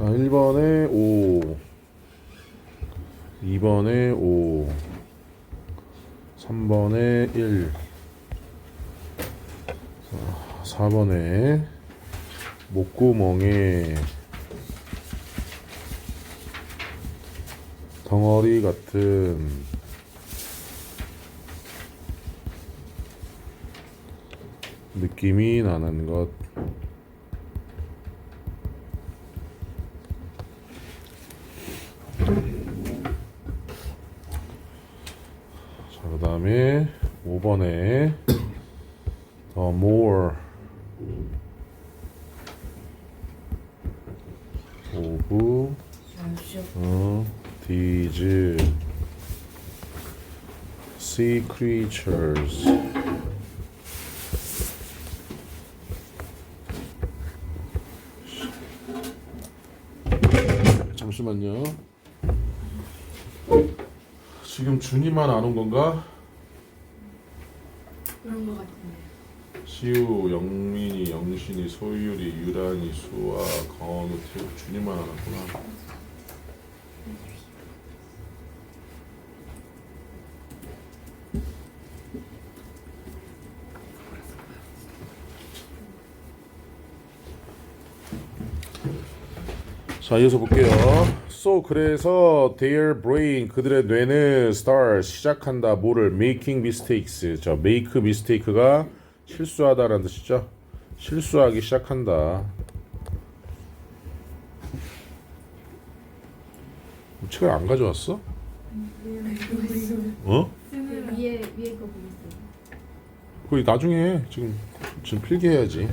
자, 1번에 5. 2번에 5. 3번에 1. 자, 4번에 목구멍에 덩어리 같은 느낌이 나는 것. 자, 그 다음에 5번에 더 more 오브 어, these sea creatures 잠시만요. 지금 준이만 안 온 건가? 그런 거 같은데. 시우, 영민이, 영신이, 소율이, 유란이, 수아, 강원우, 태우, 준이만 안 왔구나. 자, 이어서 볼게요. So 그래서 their brain 그들의 뇌는 start 시작한다. 뭐를 making mistakes. 저 make mistake가 실수하다라는 뜻이죠. 실수하기 시작한다. 책을 안 가져왔어? 어? 그 위에 위에 거 보고 있어요. 거기 나중에 해. 지금 지금 필기해야지.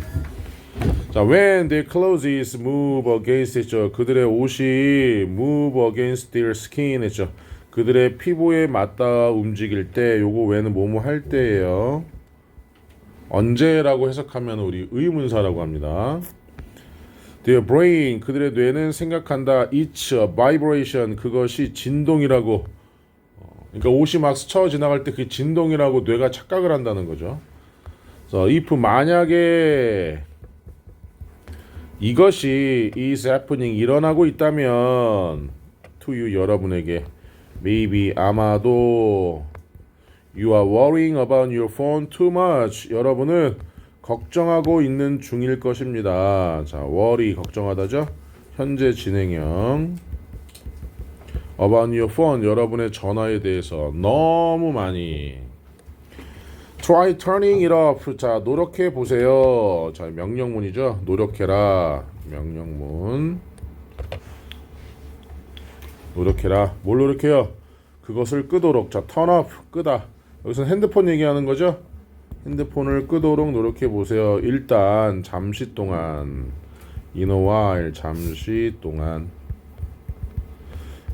자, when their clothes move against 했죠. 그들의 옷이 move against their skin 했죠. 그들의 피부에 맞닿아 움직일 때 요거 when은 뭐뭐 할 때예요. 언제라고 해석하면 우리 의문사라고 합니다. Their brain 그들의 뇌는 생각한다. It's a vibration 그것이 진동이라고. 어, 그러니까 옷이 막 스쳐 지나갈 때 그 진동이라고 뇌가 착각을 한다는 거죠. 그래서 if 만약에 이것이 is happening 일어나고 있다면 you 여러분에게 maybe 아마도 you are worrying about your phone too much 여러분은 걱정하고 있는 중일 것입니다. 자, worry 걱정하다죠? 현재 진행형 about your phone 여러분의 전화에 대해서 너무 많이 Try turning it off. 자, 노력해 보세요. 자, 명령문이죠. 노력해라. 명령문. 노력해라. 뭘 노력해요? 그것을 끄도록. 자, turn off. 끄다. 여기서는 핸드폰 얘기하는 거죠? 핸드폰을 끄도록 노력해 보세요. 일단 잠시 동안. In a while. 잠시 동안.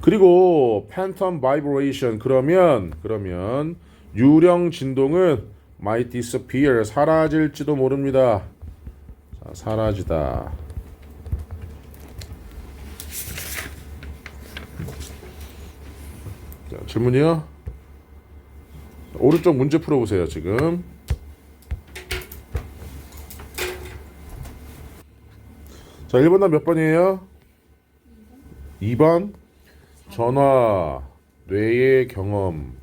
그리고 phantom vibration 그러면 그러면 유령 진동은 might disappear 사라질지도 모릅니다. 자, 사라지다. 자, 질문이요? 오른쪽 문제 풀어보세요 지금. 자, 1번 몇 번이에요? 2번 전화 뇌의 경험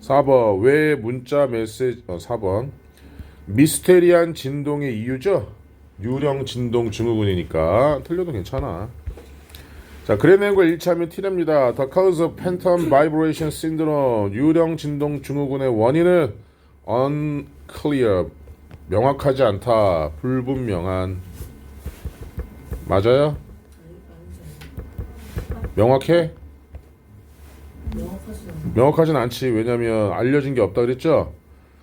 4번 왜 문자 메시지 어, 4번. 미스테리한 진동의 이유죠? 유령 진동 증후군이니까. 틀려도 괜찮아. 자 그래낸과 일치하면 T랍니다. The cause of phantom vibration syndrome. 유령 진동 증후군의 원인은 unclear 명확하지 않다. 불분명한. 맞아요? 명확해? 명확하진 않지. 왜냐면 알려진 게 없다 그랬죠.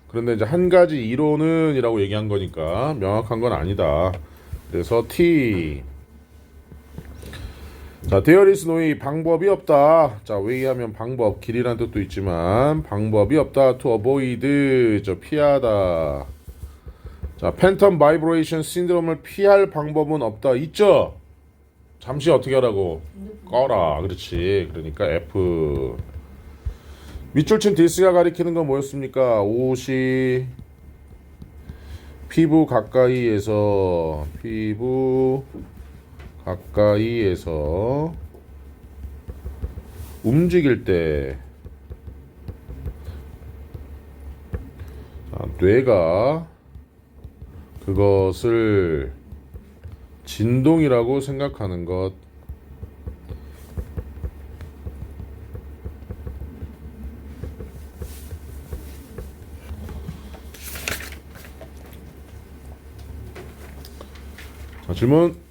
그런데 이제 한 가지 이론은이라고 얘기한 거니까 명확한 건 아니다. 그래서 T. 자, no way 방법이 없다. 자, way 하면 방법, 길이란 뜻도 있지만 방법이 없다. to avoid 저 피하다. 자, phantom vibration syndrome을 피할 방법은 없다. 있죠. 잠시 어떻게 하라고? 꺼라. 그렇지. 그러니까 F. 밑줄 친 디스가 가리키는 건 뭐였습니까? 옷이 피부 가까이에서 피부 가까이에서 움직일 때 자, 뇌가 그것을 진동이라고 생각하는 것. 자, 질문